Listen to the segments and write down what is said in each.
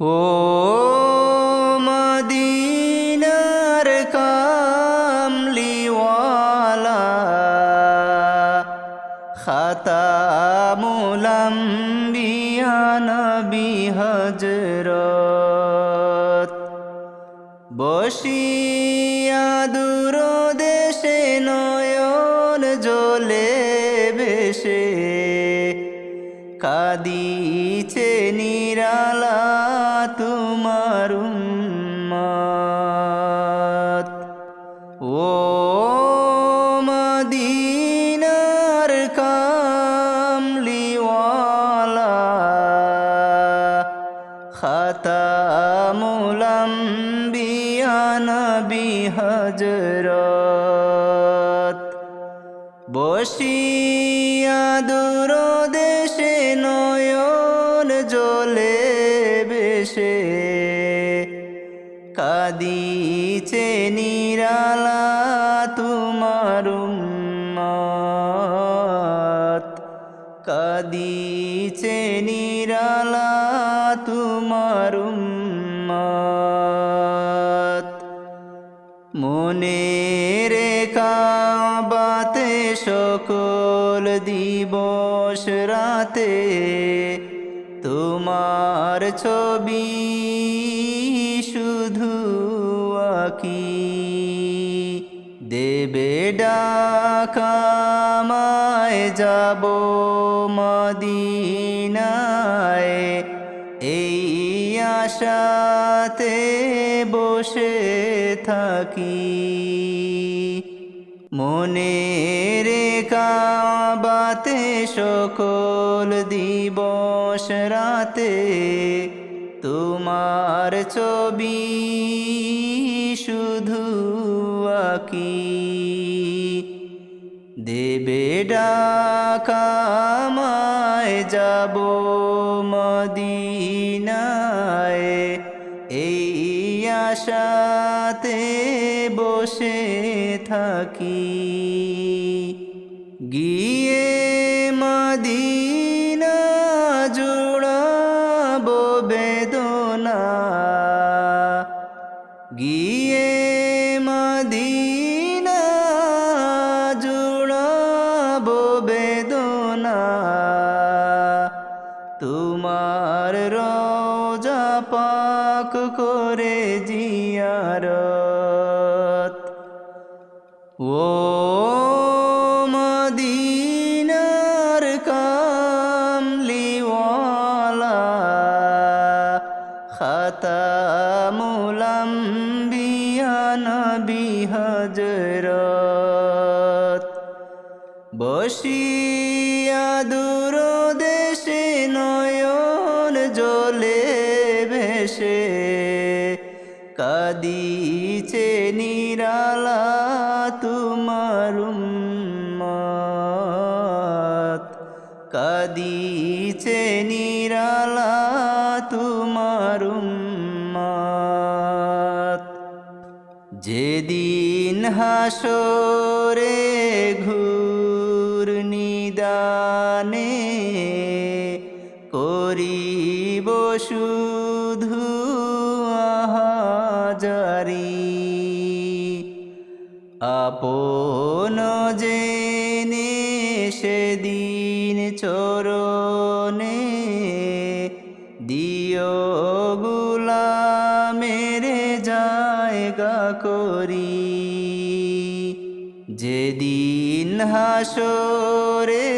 ও মদিনার কামলিওয়ালা খাতামুলাম বিয়ানবি হজরত বসিয়া দূর দেশে নয়ন জলে বেশে কাদিছে খাতামুলাম বিয়ানবি হজরত বসিয়া দূর দেশে নয়ন জলে বেশে। কাদিছে নিরালা তোমার উম্মত। মনে রে কাবাতে সকল দিবস রাতে তোমার ছবি শুধু আকি। দেবে ডাকামায় যাব মদিনায় এই আশাতে বসে থাকি। মনে রে কাবাতে সকল দিবস রাতে তোমার ছবি শুধু আকি। দেবে ডাকামায় যাব মদিনায় এই আশাতে বসে থাকি। গিয়ে মদিনা জুড়াব বেদনা। গিয়ে মদিনা তোমার রোজা পাক করে জিয়ারত। ও মদিনার কামলিওয়ালা খাতামুলাম বিয়ানবি হজরত বসিয়া দূর ভেসে কাদিছে নিরালা তোমার কাদিছে নিরালা তোমার যেদিন হাসরে ঘুর নিদানে করিব শুধু আহাজারি আপন জেনে সেদিন চরণে দিও গুলা মেরে জায়গা করি। যেদিন হাসরে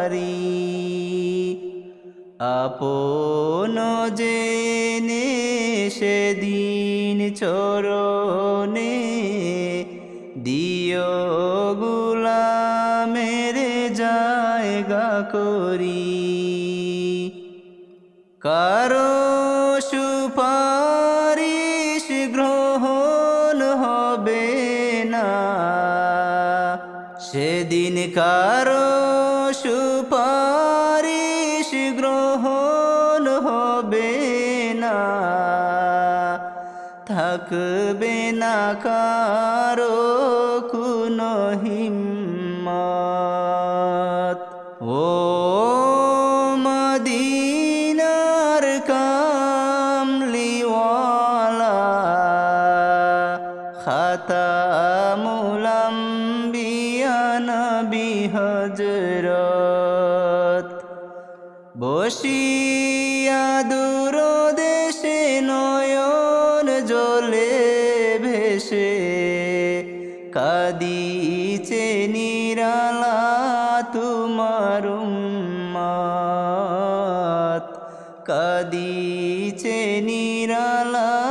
আহাজারি আপন জেনে সেদিন চরণে দিও গুলা মেরে জায়গা করি। কারও সুপারিশ গ্রহণ হবে না, সেদিন কারও সুপারিশ হবে না থাকবে না কার কোনো হিম্মত। ও মদিনার কামলিওয়ালা খাতামুলাম্বিয়া নবী হজরত বসিয়া দূর দেশে নয়ন জলে ভেসে। কাদিছে নিরালা তোমার মাত কাদিছে নিরালা